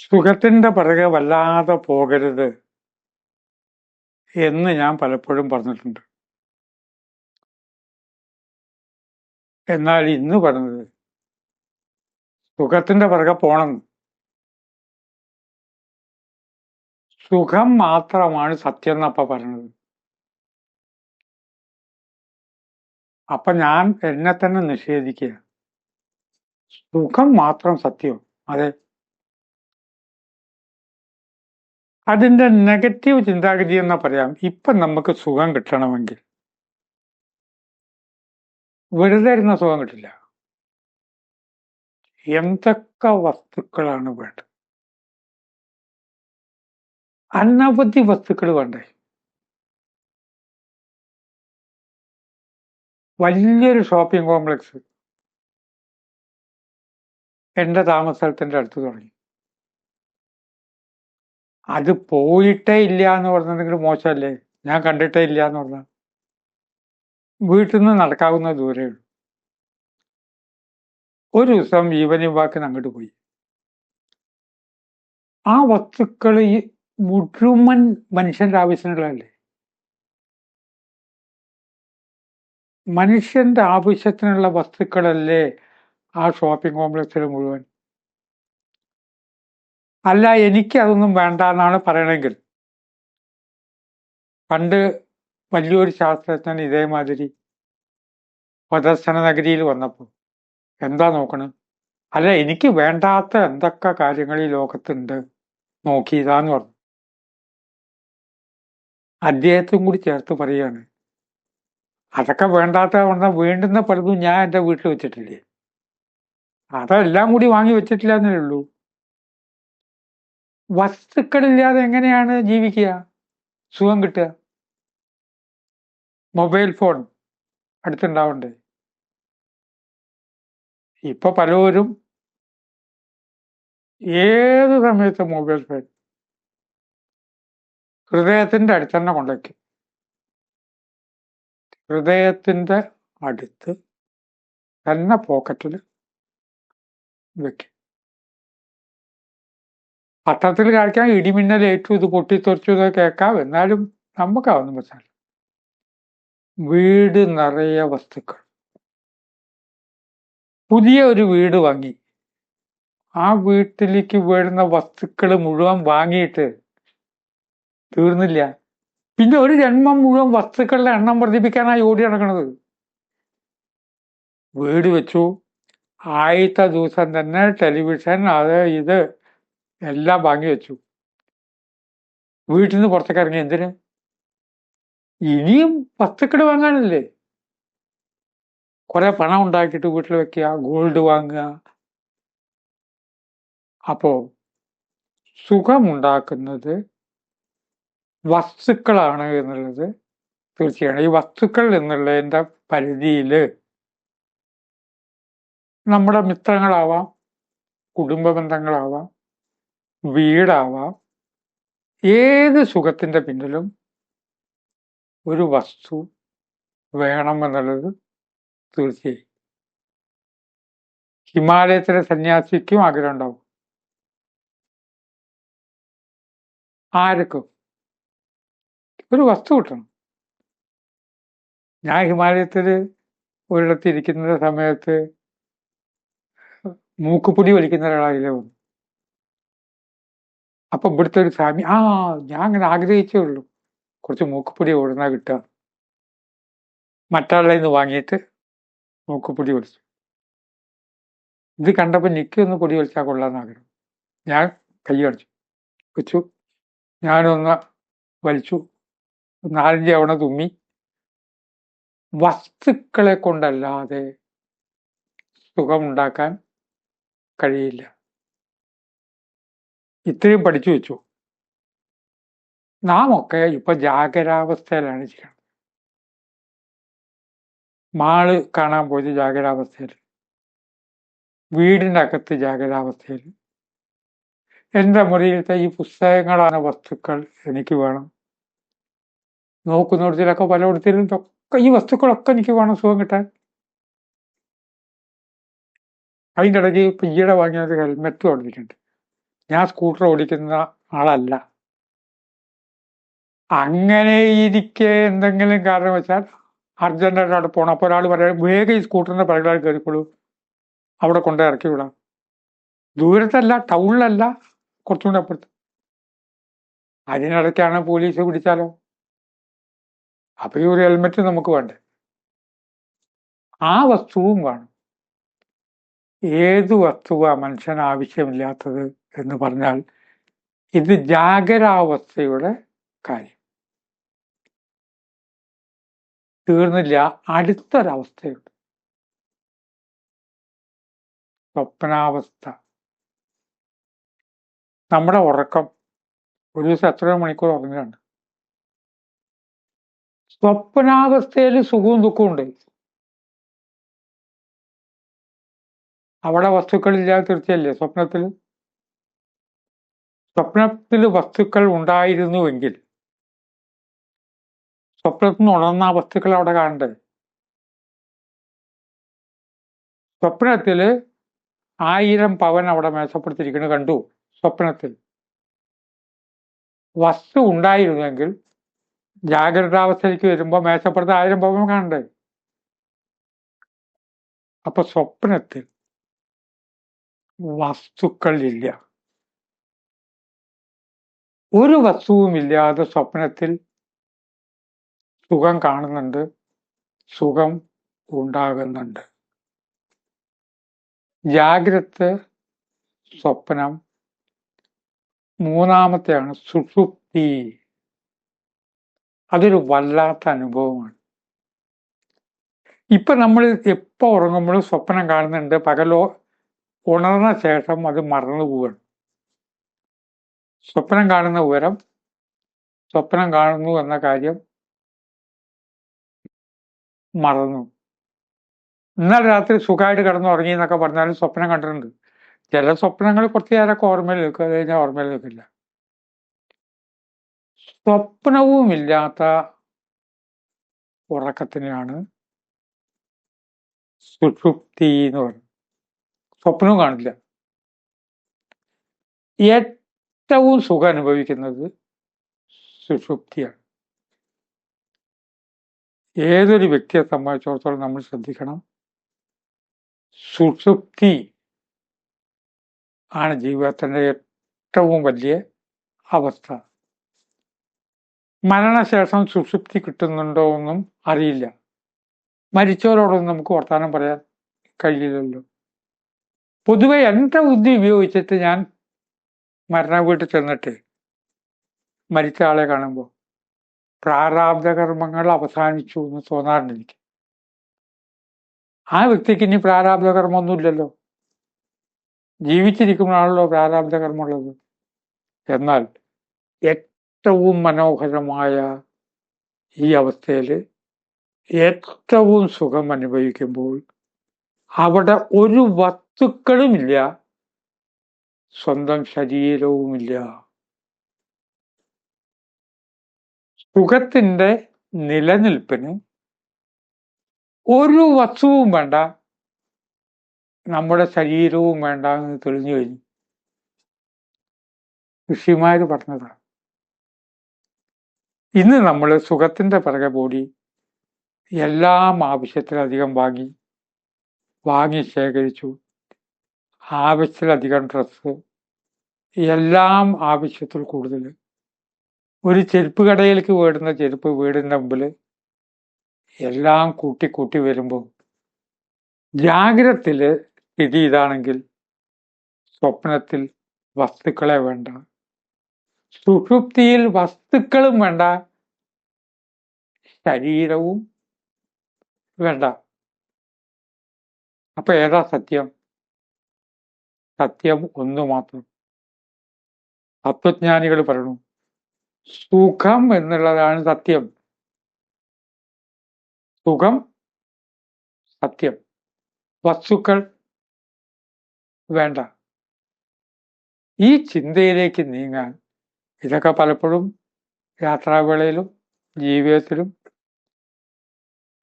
സുഖത്തിന്റെ പിറകെ വല്ലാതെ പോകരുത് എന്ന് ഞാൻ പലപ്പോഴും പറഞ്ഞിട്ടുണ്ട്. എന്നാൽ ഇന്ന് പറഞ്ഞത് സുഖത്തിന്റെ പിറകെ പോണം. സുഖം മാത്രമാണ് സത്യം എന്നപ്പ പറഞ്ഞത്. അപ്പൊ ഞാൻ എന്നെ തന്നെ നിഷേധിക്കുക. സുഖം മാത്രം സത്യം. അതെ. അതിന്റെ നെഗറ്റീവ് ചിന്താഗതി എന്നാ പറയാം. ഇപ്പൊ നമുക്ക് സുഖം കിട്ടണമെങ്കിൽ. വെറുതെ ഇരുന്ന സുഖം കിട്ടില്ല. എന്തൊക്കെ വസ്തുക്കളാണ് വേണ്ടത്? അനവധി വസ്തുക്കൾ വേണ്ടേ? വലിയൊരു ഷോപ്പിംഗ് കോംപ്ലക്സ് എന്റെ താമസ സ്ഥലത്തിന്റെ അടുത്ത് തുടങ്ങി. അത് പോയിട്ടേ ഇല്ല എന്ന് പറഞ്ഞെങ്കിൽ മോശമല്ലേ? ഞാൻ കണ്ടിട്ടേ ഇല്ല എന്ന് പറഞ്ഞ. വീട്ടിൽ നിന്ന് നടക്കാവുന്ന ദൂരേ ഉള്ളൂ. ഒരു ദിവസം ഈവനിങ് വാക്കിന് അങ്ങോട്ട് പോയി. ആ വസ്തുക്കൾ ഈ മുഴുവൻ മനുഷ്യന്റെ ആവശ്യങ്ങളല്ലേ മനുഷ്യന്റെ ആവശ്യത്തിനുള്ള വസ്തുക്കളല്ലേ ആ ഷോപ്പിംഗ് കോംപ്ലക്സിൽ മുഴുവൻ? അല്ല എനിക്ക് അതൊന്നും വേണ്ട എന്നാണ് പറയണമെങ്കിൽ പണ്ട് വലിയൊരു ശാസ്ത്രജ്ഞൻ ഇതേമാതിരി പ്രദർശന നഗരിയിൽ വന്നപ്പോൾ എന്താ നോക്കണം? അല്ല എനിക്ക് വേണ്ടാത്ത എന്തൊക്കെ കാര്യങ്ങൾ ഈ ലോകത്തുണ്ട് നോക്കിയതാന്ന് പറഞ്ഞു. അദ്ദേഹത്തും കൂടി ചേർത്ത് പറയാണ് അതൊക്കെ വേണ്ടാത്ത പറഞ്ഞാൽ വേണ്ടുന്ന പലതും ഞാൻ എന്റെ വീട്ടിൽ വെച്ചിട്ടില്ലേ? അതെല്ലാം കൂടി വാങ്ങി വെച്ചിട്ടില്ല എന്നേ ഉള്ളൂ. വസ്തുക്കളില്ലാതെ എങ്ങനെയാണ് ജീവിക്കുക? സുഖം കിട്ടുക. മൊബൈൽ ഫോൺ അടുത്തുണ്ടാവണ്ടേ? ഇപ്പൊ പലരും ഏത് സമയത്ത് മൊബൈൽ ഫോൺ ഹൃദയത്തിന്റെ അടുത്ത് തന്നെ കൊണ്ടുവയ്ക്കും ഹൃദയത്തിന്റെ അടുത്ത് തന്നെ പോക്കറ്റിൽ വെക്കും. പത്രത്തിൽ കാണിക്കാൻ ഇടിമിന്നൽ ഏറ്റു ഇത് പൊട്ടിത്തെറിച്ചു ഇത് കേൾക്കാം. എന്നാലും നമുക്കാവുന്ന പ്രശ്നമല്ല വീട് നിറയെ വസ്തുക്കൾ. പുതിയ ഒരു വീട് വാങ്ങി. ആ വീട്ടിലേക്ക് വീഴുന്ന വസ്തുക്കൾ മുഴുവൻ വാങ്ങിയിട്ട് തീർന്നില്ല. പിന്നെ ഒരു ജന്മം മുഴുവൻ വസ്തുക്കളുടെ എണ്ണം വർദ്ധിപ്പിക്കാനായി ഓടി നടക്കണത്. വീട് വെച്ചു. ആദ്യത്തെ ദിവസം തന്നെ ടെലിവിഷൻ അത് ഇത് എല്ലാം വാങ്ങി വെച്ചു. വീട്ടിൽ നിന്ന് പുറത്തേക്ക് ഇറങ്ങി എന്തിന്? ഇനിയും വസ്തുക്കൾ വാങ്ങാനല്ലേ? കുറെ പണം ഉണ്ടാക്കിയിട്ട് വീട്ടിൽ വെക്കുക ഗോൾഡ് വാങ്ങുക. അപ്പോ സുഖമുണ്ടാക്കുന്നത് വസ്തുക്കളാണ് എന്നുള്ളത് തീർച്ചയാണ് ഈ വസ്തുക്കൾ എന്നുള്ളതിന്റെ പരിധിയിൽ നമ്മുടെ മിത്രങ്ങളാവാം കുടുംബ ബന്ധങ്ങളാവാം വീടാവാം. ഏത് സുഖത്തിന്റെ പിന്നിലും ഒരു വസ്തു വേണമെന്നുള്ളത് തീർച്ചയായും. ഹിമാലയത്തിലെ സന്യാസിക്കും ആഗ്രഹം ഉണ്ടാവും. ആർക്കും ഒരു വസ്തു കിട്ടണം. ഞാൻ ഹിമാലയത്തിൽ ഒരിടത്ത് ഇരിക്കുന്ന സമയത്ത് മൂക്കുപൊടി വലിക്കുന്ന ഒരാളായില്ലേ വന്നു അപ്പൊ ഇവിടുത്തെ ഒരു സ്വാമി ആ ഞാൻ അങ്ങനെ ആഗ്രഹിച്ചേ ഉള്ളൂ. കുറച്ച് മൂക്കുപൊടി ഓടുന്ന കിട്ടുക? മറ്റാളുടെ നിന്ന് വാങ്ങിയിട്ട് മൂക്കുപൊടി ഒടിച്ചു. ഇത് കണ്ടപ്പോൾ നിക്കൊന്ന് പൊടി വലിച്ചാൽ കൊള്ളാന്ന് ആഗ്രഹം. ഞാൻ കൈ അടിച്ചു. വെച്ചു ഞാനൊന്ന് വലിച്ചു. നാലഞ്ച് തവണ തുമ്മി. വസ്തുക്കളെ കൊണ്ടല്ലാതെ സുഖമുണ്ടാക്കാൻ കഴിയില്ല. ഇത്രയും പഠിച്ചു വെച്ചു. നാം ഒക്കെ ഇപ്പൊ ജാഗരാവസ്ഥയിലാണ് ചെയ്യണം മാൾ കാണാൻ പോയത് ജാഗരാവസ്ഥയിൽ. വീടിന്റെ അകത്ത് ജാഗരാവസ്ഥയിൽ. എന്റെ മുറിയിലത്തെ ഈ പുസ്തകങ്ങളാണ് വസ്തുക്കൾ എനിക്ക് വേണം. നോക്കുന്നിടത്തിലൊക്കെ പലയിടത്തിലും ഒക്കെ ഈ വസ്തുക്കളൊക്കെ എനിക്ക് വേണം സുഖം കിട്ടാൻ. അതിന്റെ ഇടയ്ക്ക് ഇപ്പം ഈയിടെ വാങ്ങിയ ഒരു ഹെൽമെറ്റ് കൊടുത്തിട്ടുണ്ട് ഞാൻ സ്കൂട്ടർ ഓടിക്കുന്ന ആളല്ല. അങ്ങനെ ഇരിക്കെ എന്തെങ്കിലും കാരണം വെച്ചാൽ അർജന്റായിട്ട് അവിടെ പോകണം അപ്പോൾ ഒരാൾ പറയാം വേഗം ഈ സ്കൂട്ടറിന്റെ പിറകിലായി കയറിക്കോളൂ അവിടെ കൊണ്ട് ഇറക്കി വിടാം. ദൂരത്തല്ല ടൗണിലല്ല കുറച്ചും കൂടെ അപ്പുറത്ത്. അതിനിടയ്ക്കാണ് പോലീസ് പിടിച്ചാലോ? അപ്പൊ ഈ ഒരു ഹെൽമെറ്റ് നമുക്ക് വേണ്ടേ? ആ വസ്തുവും വേണം. ഏത് വസ്തുവാ മനുഷ്യന് ആവശ്യമില്ലാത്തത്? എന്ന് പറഞ്ഞാൽ ഇത് ജാഗരാവസ്ഥയുടെ കാര്യം. തീർന്നില്ല അടുത്തൊരവസ്ഥയുണ്ട്. സ്വപ്നാവസ്ഥ. നമ്മുടെ ഉറക്കം ഒരു ദിവസം എത്ര മണിക്കൂർ ഉറങ്ങുകയാണ്. സ്വപ്നാവസ്ഥയിൽ സുഖവും ദുഃഖവും ഉണ്ട്. അവിടെ വസ്തുക്കളില്ലാതെ തീർച്ചയല്ലേ? സ്വപ്നത്തിൽ സ്വപ്നത്തിൽ വസ്തുക്കൾ ഉണ്ടായിരുന്നുവെങ്കിൽ. സ്വപ്നത്തിൽ നിന്ന് ഉണർന്ന വസ്തുക്കൾ അവിടെ കാണണ്ടേ? സ്വപ്നത്തിൽ ആയിരം പവൻ അവിടെ മേശപ്പെടുത്തിയിരിക്കുന്നത് കണ്ടു? സ്വപ്നത്തിൽ. വസ്തു ഉണ്ടായിരുന്നെങ്കിൽ ജാഗ്രതാവസ്ഥയിലേക്ക് വരുമ്പോൾ മേശപ്പുറത്ത് ആയിരം പവൻ കാണണ്ടേ? അപ്പൊ സ്വപ്നത്തിൽ വസ്തുക്കളില്ല. ഒരു വസ്തുവുമില്ലാതെ സ്വപ്നത്തിൽ സുഖം കാണുന്നുണ്ട് സുഖം ഉണ്ടാകുന്നുണ്ട്. ജാഗ്രത് സ്വപ്നം. മൂന്നാമത്തെയാണ് സുഷുപ്തി. അതൊരു വല്ലാത്ത അനുഭവമാണ്. ഇപ്പൊ നമ്മൾ എപ്പോ ഉറങ്ങുമ്പോഴും സ്വപ്നം കാണുന്നുണ്ട് പകലോ ഉണർന്ന ശേഷം അത് മറന്നു പോവുകയാണ് സ്വപ്നം കാണുന്ന വിവരം സ്വപ്നം കാണുന്നു എന്ന കാര്യം മറന്നു. ഇന്നലെ രാത്രി സുഖമായിട്ട് കിടന്നു ഉറങ്ങി എന്നൊക്കെ പറഞ്ഞാലും സ്വപ്നം കണ്ടിട്ടുണ്ട്. ചില സ്വപ്നങ്ങൾ കുറച്ച് നേരമൊക്കെ ഓർമ്മയിൽ നിൽക്കും അത് കഴിഞ്ഞാൽ ഓർമ്മയിൽ നിൽക്കില്ല. സ്വപ്നവുമില്ലാത്ത ഉറക്കത്തിനാണ് സുഷുപ്തി എന്ന് പറയുന്നത്. സ്വപ്നവും കാണില്ല. ഏറ്റവും സുഖം അനുഭവിക്കുന്നത് സുഷുപ്തിയാണ്. ഏതൊരു വ്യക്തിയെ സംബന്ധിച്ചിടത്തോളം നമ്മൾ ശ്രദ്ധിക്കണം. സുഷുപ്തി ആണ് ജീവിതത്തിന്റെ ഏറ്റവും വലിയ അവസ്ഥ. മരണശേഷം സുഷുപ്തി കിട്ടുന്നുണ്ടോ എന്നും അറിയില്ല. മരിച്ചവരോടൊന്നും നമുക്ക് വർത്തമാനം പറയാൻ കഴിയില്ലല്ലോ. പൊതുവെ എന്റെ ബുദ്ധി ഉപയോഗിച്ചിട്ട് ഞാൻ മരണ വീട്ടിൽ ചെന്നിട്ട് മരിച്ച ആളെ കാണുമ്പോൾ പ്രാരാബ്ധ കർമ്മങ്ങൾ അവസാനിച്ചു എന്ന് തോന്നാറുണ്ട് എനിക്ക്. ആ വ്യക്തിക്ക് ഇനി പ്രാരാബ്ധ കർമ്മമൊന്നുമില്ലല്ലോ. ജീവിച്ചിരിക്കുമ്പോഴാണല്ലോ പ്രാരാബ്ധ കർമ്മമുള്ളത്. എന്നാൽ ഏറ്റവും മനോഹരമായ ഈ അവസ്ഥയിൽ ഏറ്റവും സുഖം അനുഭവിക്കുമ്പോൾ അവിടെ ഒരു വസ്തുക്കളുമില്ല. സ്വന്തം ശരീരവുമില്ല. സുഖത്തിന്റെ നിലനിൽപ്പിന് ഒരു വസ്തുവും വേണ്ട. നമ്മുടെ ശരീരവും വേണ്ട എന്ന് തെളിഞ്ഞു കഴിഞ്ഞു. ഋഷിമാര് പറഞ്ഞതാണ്. ഇന്ന് നമ്മൾ സുഖത്തിന്റെ പിറകെ കൂടി എല്ലാം ആവശ്യത്തിലധികം വാങ്ങി വാങ്ങി ശേഖരിച്ചു. ആവശ്യത്തിലധികം ഡ്രസ്സ് എല്ലാം ആവശ്യത്തിൽ കൂടുതൽ. ഒരു ചെരുപ്പ് കടയിലേക്ക് വേടുന്ന ചെരുപ്പ് വീടിന്റെ മുമ്പിൽ എല്ലാം കൂട്ടി കൂട്ടി വരുമ്പോൾ ജാഗ്രത്തിൽ സ്ഥിതി ഇതാണെങ്കിൽ സ്വപ്നത്തിൽ വസ്തുക്കളെ വേണ്ട. സുഷുപ്തിയിൽ വസ്തുക്കളും വേണ്ട. ശരീരവും വേണ്ട. അപ്പൊ ഏതാ സത്യം? സത്യം ഒന്നു മാത്രം. തത്വജ്ഞാനികൾ പറഞ്ഞു സുഖം എന്നുള്ളതാണ് സത്യം. സുഖം സത്യം. വസ്തുക്കൾ വേണ്ട. ഈ ചിന്തയിലേക്ക് നീങ്ങാൻ ഇതൊക്കെ പലപ്പോഴും യാത്രാവേളയിലും ജീവിതത്തിലും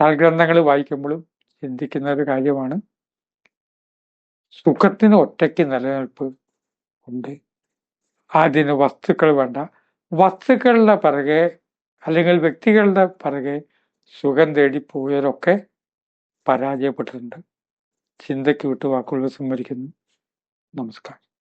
സൽഗ്രന്ഥങ്ങൾ വായിക്കുമ്പോഴും ചിന്തിക്കുന്ന ഒരു കാര്യമാണ് സുഖത്തിന് ഒറ്റയ്ക്ക് നിലനിൽപ്പ് ഉണ്ട്. അതിന് വസ്തുക്കൾ വേണ്ട. വസ്തുക്കളുടെ പിറകെ അല്ലെങ്കിൽ വ്യക്തികളുടെ പിറകെ സുഖം തേടി പോയവരൊക്കെ പരാജയപ്പെട്ടിട്ടുണ്ട്. ചിന്തയ്ക്ക് വിട്ട് വാക്കുകൾ സംവരിക്കുന്നു നമസ്കാരം.